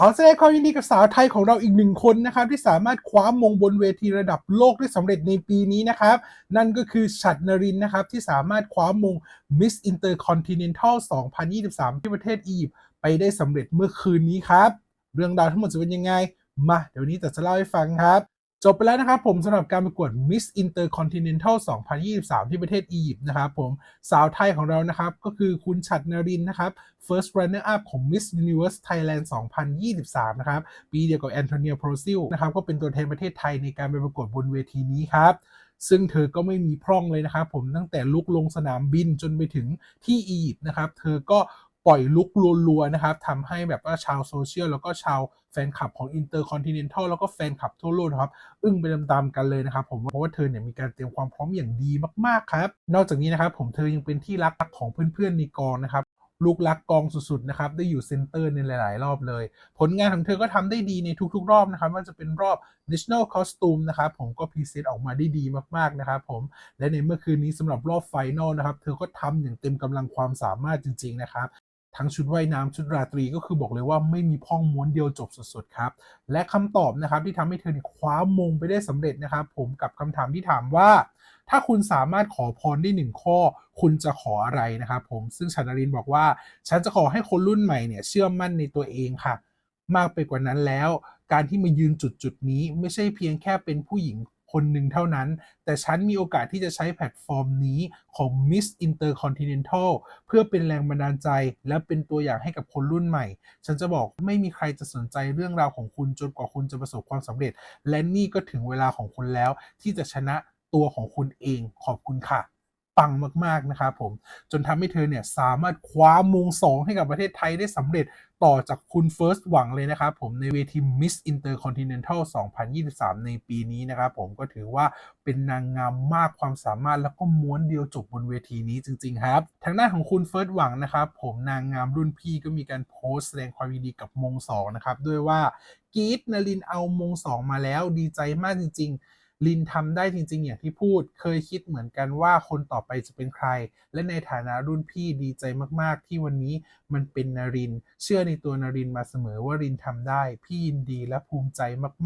ขอแสดงความยินดีกับสาวไทยของเราอีกหนึ่งคนนะครับ ที่สามารถคว้ามงบนเวทีระดับโลกได้สำเร็จในปีนี้นะครับ นั่นก็คือฉัดนรินทร์นะครับ ที่สามารถคว้ามง Miss Intercontinental 2023 ที่ประเทศอียิปต์ไปได้สำเร็จเมื่อคืนนี้ครับ เรื่องราวทั้งหมดจะเป็นยังไง มา เดี๋ยวนนี้แต่จะเล่าให้ฟังครับ จบไปแล้วนะครับผมสำหรับการประกวด Miss Intercontinental 2023 ที่ประเทศอียิปต์นะครับผมสาวไทยของเรานะครับ ก็คือคุณฉัดนรินนะครับ First Runner Up ของ Miss Universe Thailand 2023 นะครับ ปีเดียวกับแอนโทเนียโพรซิลนะครับ ก็เป็นตัวแทนประเทศไทยในการไปประกวดบนเวทีนี้ครับซึ่งเธอก็ไม่มีพร่องเลยนะครับผมตั้งแต่ลุกลงสนามบินจนไปถึงที่อียิปต์นะครับ เธอก็ ปล่อยลุกรัวๆนะครับทำให้แบบว่าชาวโซเชียลแล้วก็ชาวแฟนคลับของ Intercontinental แล้วก็แฟนคลับทั่วโลกนะครับ อึ้งไปตามๆกันเลยนะครับ ผมเพราะว่าเธอเนี่ยมีการเตรียมความพร้อมอย่างดีมากๆครับ นอกจากนี้นะครับผมเธอยังเป็นที่รักของเพื่อนๆในกองนะครับลูกรักกองสุดๆนะครับได้อยู่เซนเตอร์ในหลาย ๆ รอบเลย ผลงานของเธอก็ทำได้ดีในทุกๆ รอบนะครับว่าจะเป็นรอบ National Costume นะครับผมก็พรีเซนต์ออกมาได้ดีมากๆนะครับผมและในเมื่อคืนนี้สำหรับรอบไฟนอลนะครับเธอก็ทำอย่างเต็มกำลังความสามารถจริง ๆ นะครับ ทั้งชุดว่ายน้ำชุดราตรีก็คือบอกเลยว่าไม่มีพ่องม้วนเดียวจบสดๆครับ และคำตอบนะครับที่ทำให้เธอเนี่ยคว้ามงไปได้สำเร็จนะครับ ผมกับคำถามที่ถามว่า ถ้าคุณสามารถขอพรได้หนึ่งข้อ คุณจะขออะไรนะครับผมซึ่งชนรินบอกว่า ฉันจะขอให้คนรุ่นใหม่เนี่ยเชื่อมั่นในตัวเองค่ะ มากไปกว่านั้นแล้ว การที่มายืนจุดจุดนี้ไม่ใช่เพียงแค่เป็นผู้หญิง คนหนึ่งเท่านั้น แต่ฉันมีโอกาสที่จะใช้แพลตฟอร์มนี้ของ Miss Intercontinental เพื่อเป็นแรงบันดาลใจ และเป็นตัวอย่างให้กับคนรุ่นใหม่ ฉันจะบอกไม่มีใครจะสนใจเรื่องราวของคุณจนกว่าคุณจะประสบความสำเร็จ และนี่ก็ถึงเวลาของคุณแล้วที่จะชนะตัวของคุณเองขอบคุณค่ะ ปังมากๆนะครับผมจนทำให้เธอเนี่ยสามารถคว้ามงสองให้กับประเทศไทยได้สำเร็จต่อจากคุณเฟิร์สหวังเลยนะครับผมในเวที Miss Intercontinental 2023 ในปีนี้นะครับผมก็ถือว่าเป็นนางงามมากความสามารถแล้วก็ม้วนเดียวจบบนเวทีนี้จริง ๆ ครับ ทางด้านของคุณเฟิร์สหวังนะครับผมนางงามรุ่นพี่ก็มีการโพสต์แสดงความยินดีกับมงสองนะครับด้วยว่ากรีดนาลินเอามงสองมาแล้วดีใจมากจริง ๆ ลินทำได้จริง ๆ อย่างที่พูด เคยคิดเหมือนกันว่าคนต่อไปจะเป็นใคร และในฐานะรุ่นพี่ดีใจมาก ๆ ที่วันนี้มันเป็นนริน เชื่อในตัวนารินมาเสมอว่ารินทำได้ พี่ยินดีและภูมิใจ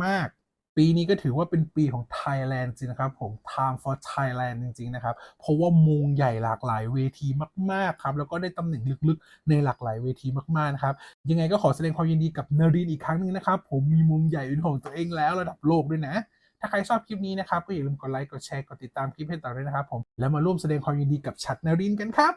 มาก ๆปีนี้ก็ถือว่าเป็นปีของ Thailand จริงนะครับผม Time for Thailand จริง ๆ นะครับ เพราะว่ามงใหญ่หลากหลายเวทีมาก ๆ ครับ แล้วก็ได้ตำแหน่งลึกๆ ในหลากหลายเวทีมาก ๆ นะครับ ยังไงก็ขอแสดงความยินดีกับนรินอีกครั้งหนึงนะครับ ผมมีมงใหญ่เป็นของตัวเองแล้วระดับโลกด้วยนะ ถ้าใครชอบคลิปนี้นะครับก็อย่าลืมกดไลค์กดแชร์กดติดตามคลิปให้ต่อด้วยนะครับผมแล้วมาร่วมแสดงความยินดีกับชัดนรินกันครับ